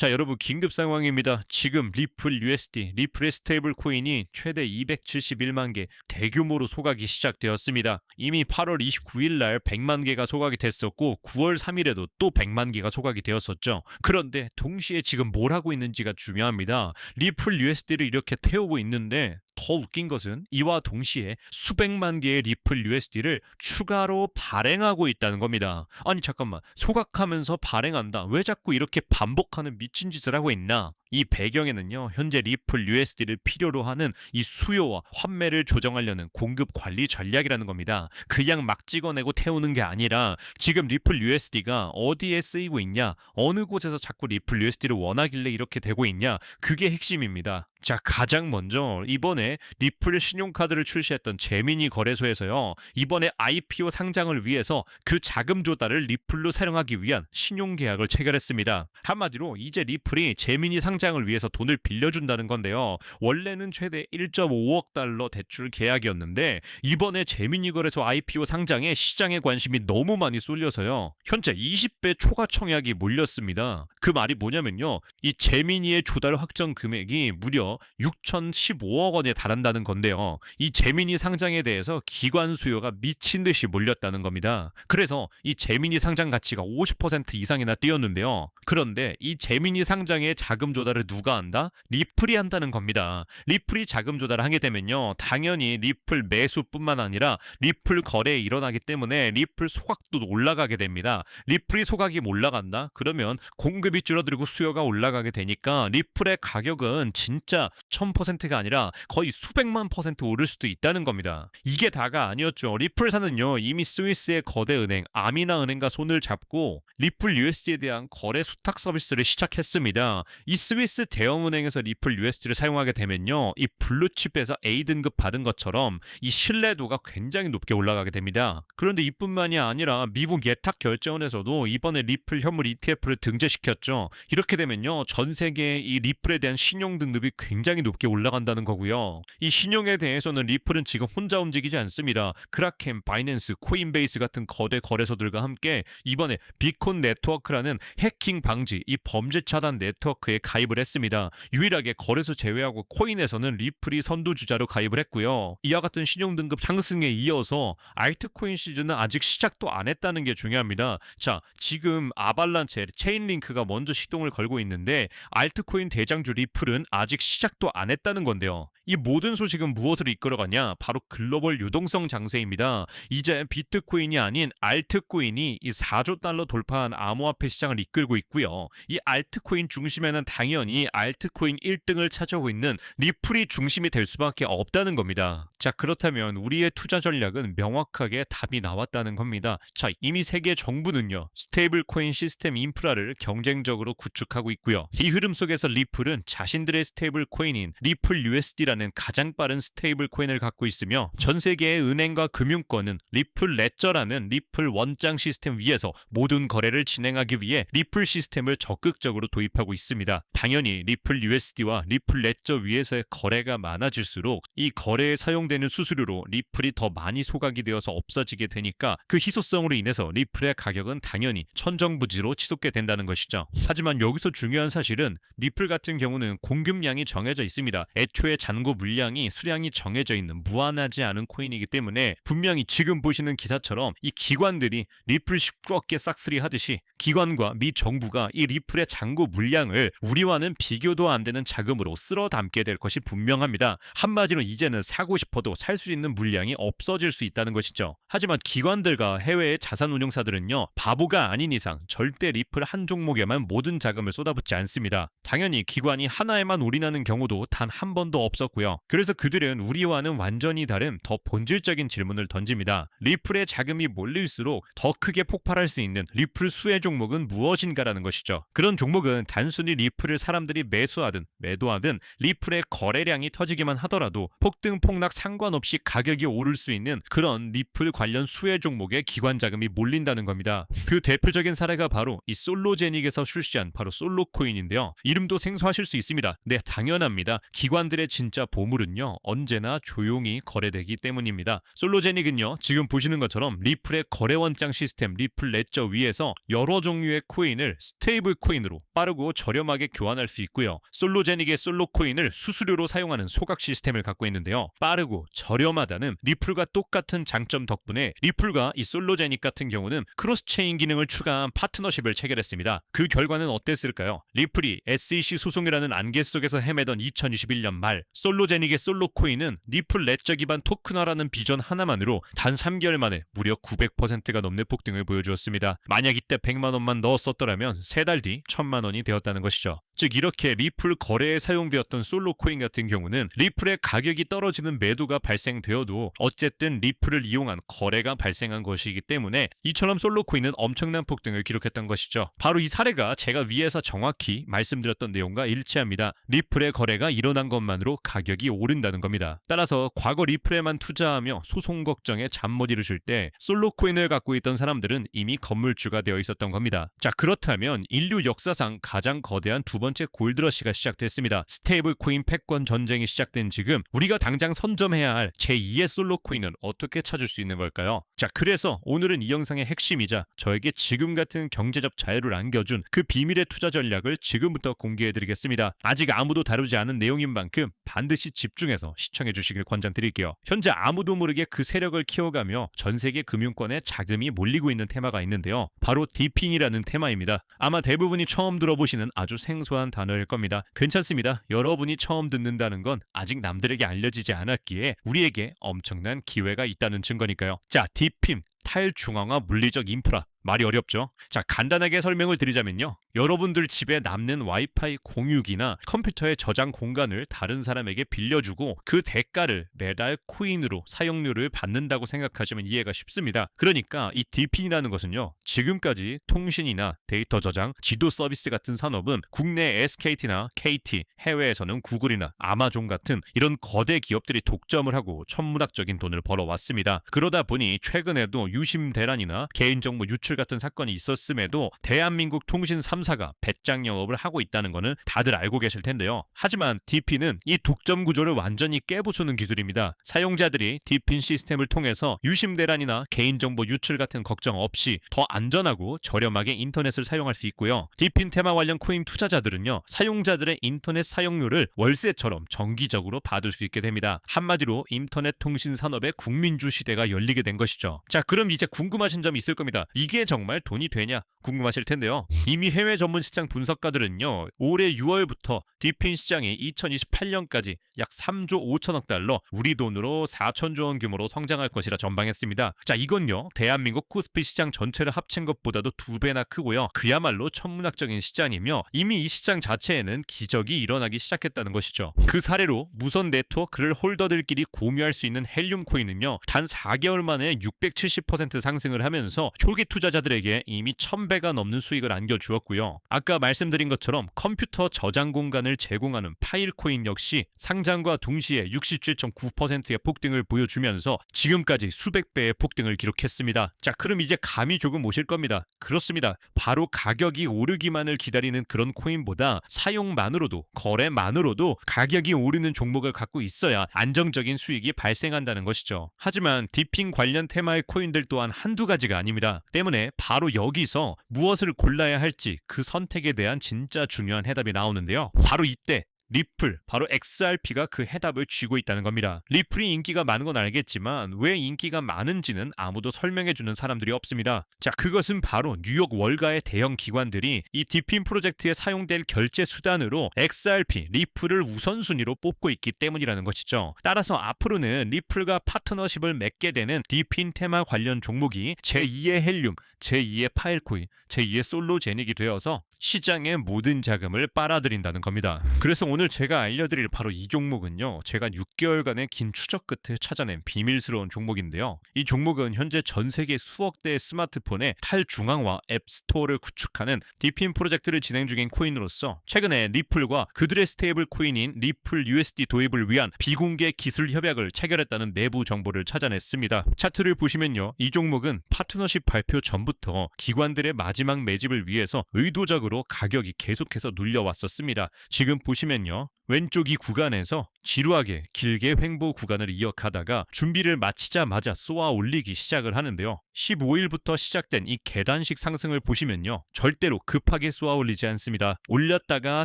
자, 여러분 긴급 상황입니다. 지금 리플 USD, 리플의 스테이블 코인이 최대 271만 개 대규모로 소각이 시작되었습니다. 이미 8월 29일 날 100만 개가 소각이 됐었고 9월 3일에도 또 100만 개가 소각이 되었었죠. 그런데 동시에 지금 뭘 하고 있는지가 중요합니다. 리플 USD를 이렇게 태우고 있는데 더 웃긴 것은 이와 동시에 수백만 개의 리플 USD를 추가로 발행하고 있다는 겁니다. 아니 잠깐만 소각하면서 발행한다. 왜 자꾸 이렇게 반복하는 미친 짓을 하고 있나? 이 배경에는요 현재 리플 USD를 필요로 하는 이 수요와 환매를 조정하려는 공급 관리 전략이라는 겁니다. 그냥 막 찍어내고 태우는 게 아니라 지금 리플 USD가 어디에 쓰이고 있냐, 어느 곳에서 자꾸 리플 USD를 원하길래 이렇게 되고 있냐, 그게 핵심입니다. 자, 가장 먼저 이번에 리플 신용카드를 출시했던 제미니 거래소에서요. 이번에 IPO 상장을 위해서 그 자금 조달을 리플로 사용하기 위한 신용 계약을 체결했습니다. 한마디로 이제 리플이 제미니 상장 을 위해서 돈을 빌려준다는 건데요. 원래는 최대 1.5억 달러 대출 계약이었는데 이번에 제미니 거래소 IPO 상장에 시장의 관심이 너무 많이 쏠려서요. 현재 20배 초과 청약이 몰렸습니다. 그 말이 뭐냐면요. 이 제미니의 조달 확정 금액이 무려 6,015억 원에 달한다는 건데요. 이 제미니 상장에 대해서 기관 수요가 미친 듯이 몰렸다는 겁니다. 그래서 이 제미니 상장 가치가 50% 이상이나 뛰었는데요. 그런데 이 제미니 상장의 자금 조달 을 누가 한다? 리플이 한다는 겁니다. 리플이 자금 조달을 하게 되면요. 당연히 리플 매수뿐만 아니라 리플 거래에 일어나기 때문에 리플 소각도 올라가게 됩니다. 리플이 소각이 올라간다? 그러면 공급이 줄어들고 수요가 올라가게 되니까 리플의 가격은 진짜 1000%가 아니라 거의 수백만 퍼센트 오를 수도 있다는 겁니다. 이게 다가 아니었죠. 리플사는요, 이미 스위스의 거대 은행, 아미나 은행과 손을 잡고 리플 USD에 대한 거래 수탁 서비스를 시작했습니다. 이 스위스 대형은행에서 리플 USD를 사용하게 되면요, 이 블루칩에서 A등급 받은 것처럼 이 신뢰도가 굉장히 높게 올라가게 됩니다. 그런데 이뿐만이 아니라 미국 예탁 결제원에서도 이번에 리플 현물 ETF를 등재시켰죠. 이렇게 되면요, 전 세계의 이 리플에 대한 신용 등급이 굉장히 높게 올라간다는 거고요. 이 신용에 대해서는 리플은 지금 혼자 움직이지 않습니다. 크라켄, 바이낸스, 코인베이스 같은 거대 거래소들과 함께 이번에 비콘 네트워크라는 해킹 방지 이 범죄 차단 네트워크에 가입 을 했습니다. 유일하게 거래소 제외하고 코인에서는 리플이 선두주자로 가입을 했고요. 이와 같은 신용 등급 상승에 이어서 알트코인 시즌은 아직 시작도 안 했다는 게 중요합니다. 자, 지금 아발란체, 체인링크가 먼저 시동을 걸고 있는데 알트코인 대장주 리플은 아직 시작도 안 했다는 건데요. 이 모든 소식은 무엇을 이끌어가냐? 바로 글로벌 유동성 장세입니다. 이제 비트코인이 아닌 알트코인이 이 4조 달러 돌파한 암호화폐 시장을 이끌고 있고요. 이 알트코인 중심에는 당연히 알트코인 1등을 차지하고 있는 리플이 중심이 될 수밖에 없다는 겁니다. 자, 그렇다면 우리의 투자 전략은 명확하게 답이 나왔다는 겁니다. 자, 이미 세계 정부는요. 스테이블 코인 시스템 인프라를 경쟁적으로 구축하고 있고요. 이 흐름 속에서 리플은 자신들의 스테이블 코인인 리플 USD라는 가장 빠른 스테이블 코인을 갖고 있으며 전 세계의 은행과 금융권은 리플 레저라는 리플 원장 시스템 위에서 모든 거래를 진행하기 위해 리플 시스템을 적극적으로 도입하고 있습니다. 당연히 리플 USD와 리플 레저 위에서의 거래가 많아질수록 이 거래에 사용되는 수수료로 리플이 더 많이 소각이 되어서 없어지게 되니까 그 희소성으로 인해서 리플의 가격은 당연히 천정부지로 치솟게 된다는 것이죠. 하지만 여기서 중요한 사실은 리플 같은 경우는 공급량이 정해져 있습니다. 애초에 잔고 물량이 수량이 정해져 있는 무한하지 않은 코인이기 때문에 분명히 지금 보시는 기사처럼 이 기관들이 리플 시끄럽게 싹쓸이 하듯이 기관과 미 정부가 이 리플의 잔고 물량을 우리와는 비교도 안 되는 자금으로 쓸어 담게 될 것이 분명합니다. 한마디로 이제는 사고 싶어도 살 수 있는 물량이 없어질 수 있다는 것이죠. 하지만 기관들과 해외의 자산 운용사들은요, 바보가 아닌 이상 절대 리플 한 종목에만 모든 자금을 쏟아붓지 않습니다. 당연히 기관이 하나에만 올인하는 경우도 단 한 번도 없었고 요. 그래서 그들은 우리와는 완전히 다른 더 본질적인 질문을 던집니다. 리플의 자금이 몰릴수록 더 크게 폭발할 수 있는 리플 수혜 종목은 무엇인가라는 것이죠. 그런 종목은 단순히 리플을 사람들이 매수하든 매도하든 리플의 거래량이 터지기만 하더라도 폭등 폭락 상관없이 가격이 오를 수 있는 그런 리플 관련 수혜 종목에 기관 자금이 몰린다는 겁니다. 그 대표적인 사례가 바로 이 솔로제닉에서 출시한 바로 솔로코인인데요. 이름도 생소하실 수 있습니다. 네, 당연합니다. 기관들의 진짜 투자 보물은요 언제나 조용히 거래되기 때문입니다. 솔로제닉은요 지금 보시는 것처럼 리플의 거래 원장 시스템 리플 레저 위에서 여러 종류의 코인을 스테이블 코인으로 빠르고 저렴하게 교환할 수 있고요. 솔로제닉의 솔로 코인을 수수료로 사용하는 소각 시스템을 갖고 있는데요. 빠르고 저렴하다는 리플과 똑같은 장점 덕분에 리플과 이 솔로제닉 같은 경우는 크로스 체인 기능을 추가한 파트너십을 체결했습니다. 그 결과는 어땠을까요? 리플이 SEC 소송이라는 안개 속에서 헤매던 2021년 말 솔로 제닉의 솔로 코인은 리플 레저 기반 토큰화라는 비전 하나만으로 단 3개월 만에 무려 900%가 넘는 폭등을 보여주었습니다. 만약 이때 100만 원만 넣었었더라면 세달뒤 1000만 원이 되었다는 것이죠. 즉 이렇게 리플 거래에 사용되었던 솔로 코인 같은 경우는 리플의 가격이 떨어지는 매도가 발생되어도 어쨌든 리플을 이용한 거래가 발생한 것이기 때문에 이처럼 솔로 코인은 엄청난 폭등을 기록했던 것이죠. 바로 이 사례가 제가 위에서 정확히 말씀드렸던 내용과 일치합니다. 리플의 거래가 일어난 것만으로 가격이 오른다는 겁니다. 따라서 과거 리플에만 투자하며 소송 걱정에 잠 못 이루실 때 솔로 코인을 갖고 있던 사람들은 이미 건물주가 되어 있었던 겁니다. 자 그렇다면 인류 역사상 가장 거대한 두 번째 골드러시가 시작됐습니다. 스테이블 코인 패권 전쟁이 시작된 지금 우리가 당장 선점해야 할 제2의 솔로 코인은 어떻게 찾을 수 있는 걸까요? 자 그래서 오늘은 이 영상의 핵심이자 저에게 지금 같은 경제적 자유를 안겨준 그 비밀의 투자 전략을 지금부터 공개해드리겠습니다. 아직 아무도 다루지 않은 내용인 만큼 반드 시 집중해서 시청해 주시길 권장드릴게요. 현재 아무도 모르게 그 세력을 키워가며 전 세계 금융권에 자금이 몰리고 있는 테마가 있는데요. 바로 디핀이라는 테마입니다. 아마 대부분이 처음 들어보시는 아주 생소한 단어일 겁니다. 괜찮습니다. 여러분이 처음 듣는다는 건 아직 남들에게 알려지지 않았기에 우리에게 엄청난 기회가 있다는 증거니까요. 자, 디핀 탈중앙화 물리적 인프라 말이 어렵죠? 자, 간단하게 설명을 드리자면요. 여러분들 집에 남는 와이파이 공유기나 컴퓨터의 저장 공간을 다른 사람에게 빌려주고 그 대가를 매달 코인으로 사용료를 받는다고 생각하시면 이해가 쉽습니다. 그러니까 이 DP이라는 것은요. 지금까지 통신이나 데이터 저장, 지도 서비스 같은 산업은 국내 SKT나 KT, 해외에서는 구글이나 아마존 같은 이런 거대 기업들이 독점을 하고 천문학적인 돈을 벌어왔습니다. 그러다 보니 최근에도 유심 대란이나 개인정보 유출 같은 사건이 있었음에도 대한민국 통신 3사가 배짱 영업을 하고 있다는 것은 다들 알고 계실 텐데요. 하지만 DP는 이 독점 구조를 완전히 깨부수는 기술입니다. 사용자들이 DP 시스템을 통해서 유심 대란이나 개인정보 유출 같은 걱정 없이 더 안전하고 저렴하게 인터넷을 사용할 수 있고요. DP 테마 관련 코인 투자자들은요. 사용자들의 인터넷 사용료를 월세처럼 정기적으로 받을 수 있게 됩니다. 한마디로 인터넷 통신 산업의 국민주 시대가 열리게 된 것이죠. 자, 그럼 이제 궁금하신 점이 있을 겁니다. 이게 정말 돈이 되냐 궁금하실 텐데요. 이미 해외 전문 시장 분석가들은요. 올해 6월부터 디핀 시장이 2028년까지 약 3조 5천억 달러, 우리 돈으로 4천조 원 규모로 성장할 것이라 전망했습니다. 자, 이건요. 대한민국 코스피 시장 전체를 합친 것보다도 두 배나 크고요. 그야말로 천문학적인 시장이며 이미 이 시장 자체에는 기적이 일어나기 시작했다는 것이죠. 그 사례로 무선 네트워크를 홀더들끼리 공유할 수 있는 헬륨 코인은요. 단 4개월 만에 670% 상승을 하면서 초기 투자 자들에게 이미 1000배가 넘는 수익을 안겨주었고요. 아까 말씀드린 것처럼 컴퓨터 저장 공간을 제공하는 파일 코인 역시 상장과 동시에 67.9%의 폭등을 보여주면서 지금까지 수백 배의 폭등을 기록했습니다. 자, 그럼 이제 감이 조금 오실 겁니다. 그렇습니다. 바로 가격이 오르기만을 기다리는 그런 코인보다 사용만으로도 거래만으로도 가격이 오르는 종목을 갖고 있어야 안정적인 수익이 발생한다는 것이죠. 하지만 디핑 관련 테마의 코인들 또한 한두 가지가 아닙니다. 때문에 바로 여기서 무엇을 골라야 할지 그 선택에 대한 진짜 중요한 해답이 나오는데요. 바로 이때 리플, 바로 XRP가 그 해답을 쥐고 있다는 겁니다. 리플이 인기가 많은 건 알겠지만 왜 인기가 많은지는 아무도 설명해주는 사람들이 없습니다. 자, 그것은 바로 뉴욕 월가의 대형 기관들이 이 디핀 프로젝트에 사용될 결제 수단으로 XRP, 리플을 우선순위로 뽑고 있기 때문이라는 것이죠. 따라서 앞으로는 리플과 파트너십을 맺게 되는 디핀 테마 관련 종목이 제2의 헬륨, 제2의 파일코인, 제2의 솔로제닉이 되어서 시장의 모든 자금을 빨아들인다는 겁니다. 그래서 오늘 제가 알려드릴 바로 이 종목은요. 제가 6개월간의 긴 추적 끝에 찾아낸 비밀스러운 종목인데요. 이 종목은 현재 전 세계 수억 대의 스마트폰의 탈중앙화 앱 스토어를 구축하는 디핀 프로젝트를 진행 중인 코인으로서 최근에 리플과 그들의 스테이블 코인인 리플 USD 도입을 위한 비공개 기술 협약을 체결했다는 내부 정보를 찾아냈습니다. 차트를 보시면요. 이 종목은 파트너십 발표 전부터 기관들의 마지막 매집을 위해서 의도적으로 가격이 계속해서 눌려왔었습니다. 지금 보시면요. 왼쪽 이 구간에서 지루하게 길게 횡보 구간을 이어가다가 준비를 마치자마자 쏘아 올리기 시작을 하는데요. 15일부터 시작된 이 계단식 상승을 보시면요. 절대로 급하게 쏘아 올리지 않습니다. 올렸다가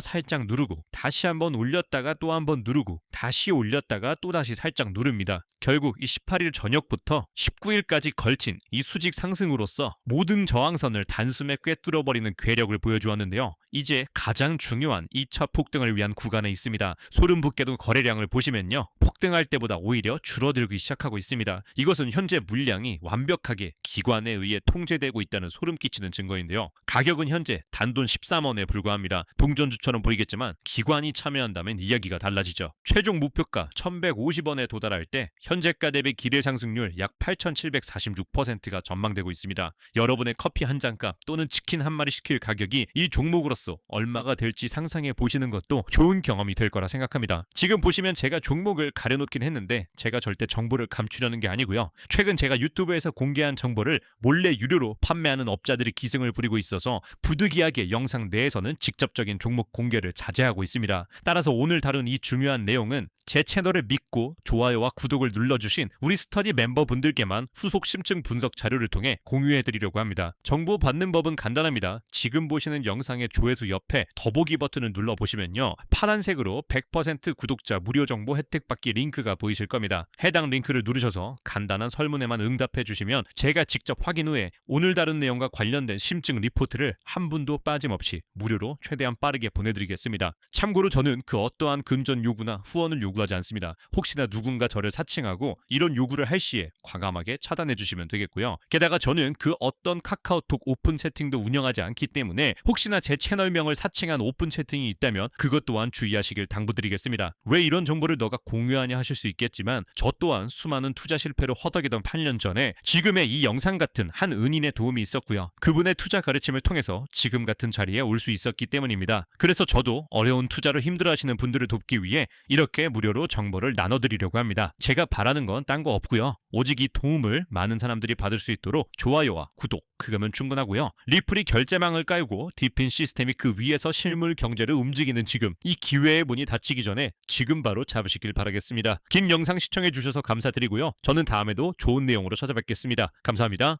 살짝 누르고 다시 한번 올렸다가 또 한번 누르고 다시 올렸다가 또 다시 살짝 누릅니다. 결국 이 18일 저녁부터 19일까지 걸친 이 수직 상승으로서 모든 저항선을 단숨에 꿰뚫어 버리는 괴력을 보여주었는데요. 이제 가장 중요한 2차 폭등을 위한 구간에 있습니다. 소름 돋게도 거래량을 보시면요. 폭등할 때보다 오히려 줄어들기 시작하고 있습니다. 이것은 현재 물량이 완벽하게 기관에 의해 통제되고 있다는 소름 끼치는 증거인데요. 가격은 현재 단돈 13원에 불과합니다. 동전주처럼 보이겠지만 기관이 참여한다면 이야기가 달라지죠. 최종 목표가 1150원에 도달할 때 현재가 대비 기대 상승률 약 8746%가 전망되고 있습니다. 여러분의 커피 한 잔값 또는 치킨 한 마리 시킬 가격이 이 종목으로 서 얼마가 될지 상상해 보시는 것도 좋은 경험이 될 거라 생각합니다. 지금 보시면 제가 종목을 가려놓긴 했는데 제가 절대 정보를 감추려는 게 아니고요. 최근 제가 유튜브에서 공개한 정보를 몰래 유료로 판매하는 업자들이 기승을 부리고 있어서 부득이하게 영상 내에서는 직접적인 종목 공개를 자제하고 있습니다. 따라서 오늘 다룬 이 중요한 내용은 제 채널을 믿고 좋아요와 구독을 눌러주신 우리 스터디 멤버분들께만 후속 심층 분석 자료를 통해 공유해드리려고 합니다. 정보 받는 법은 간단합니다. 지금 보시는 영상의 조 회수 옆에 더보기 버튼을 눌러보시면요. 파란색으로 100% 구독자 무료 정보 혜택 받기 링크가 보이실 겁니다. 해당 링크를 누르셔서 간단한 설문에만 응답해 주시면 제가 직접 확인 후에 오늘 다룬 내용과 관련된 심층 리포트를 한 분도 빠짐없이 무료로 최대한 빠르게 보내드리겠습니다. 참고로 저는 그 어떠한 금전 요구나 후원을 요구하지 않습니다. 혹시나 누군가 저를 사칭하고 이런 요구를 할 시에 과감하게 차단해 주시면 되겠고요. 게다가 저는 그 어떤 카카오톡 오픈 채팅도 운영하지 않기 때문에 혹시나 제 채널명을 사칭한 오픈 채팅이 있다면 그것 또한 주의하시길 당부드리겠습니다. 왜 이런 정보를 너가 공유하냐 하실 수 있겠지만 저 또한 수많은 투자 실패로 허덕이던 8년 전에 지금의 이 영상 같은 한 은인의 도움이 있었고요. 그분의 투자 가르침을 통해서 지금 같은 자리에 올 수 있었기 때문입니다. 그래서 저도 어려운 투자로 힘들어하시는 분들을 돕기 위해 이렇게 무료로 정보를 나눠드리려고 합니다. 제가 바라는 건 딴 거 없고요. 오직 이 도움을 많은 사람들이 받을 수 있도록 좋아요와 구독 그거면 충분하고요. 리플이 결제망을 깔고 디핀 시스템이 그 위에서 실물 경제를 움직이는 지금 이 기회의 문이 닫히기 전에 지금 바로 잡으시길 바라겠습니다. 긴 영상 시청해 주셔서 감사드리고요. 저는 다음에도 좋은 내용으로 찾아뵙겠습니다. 감사합니다.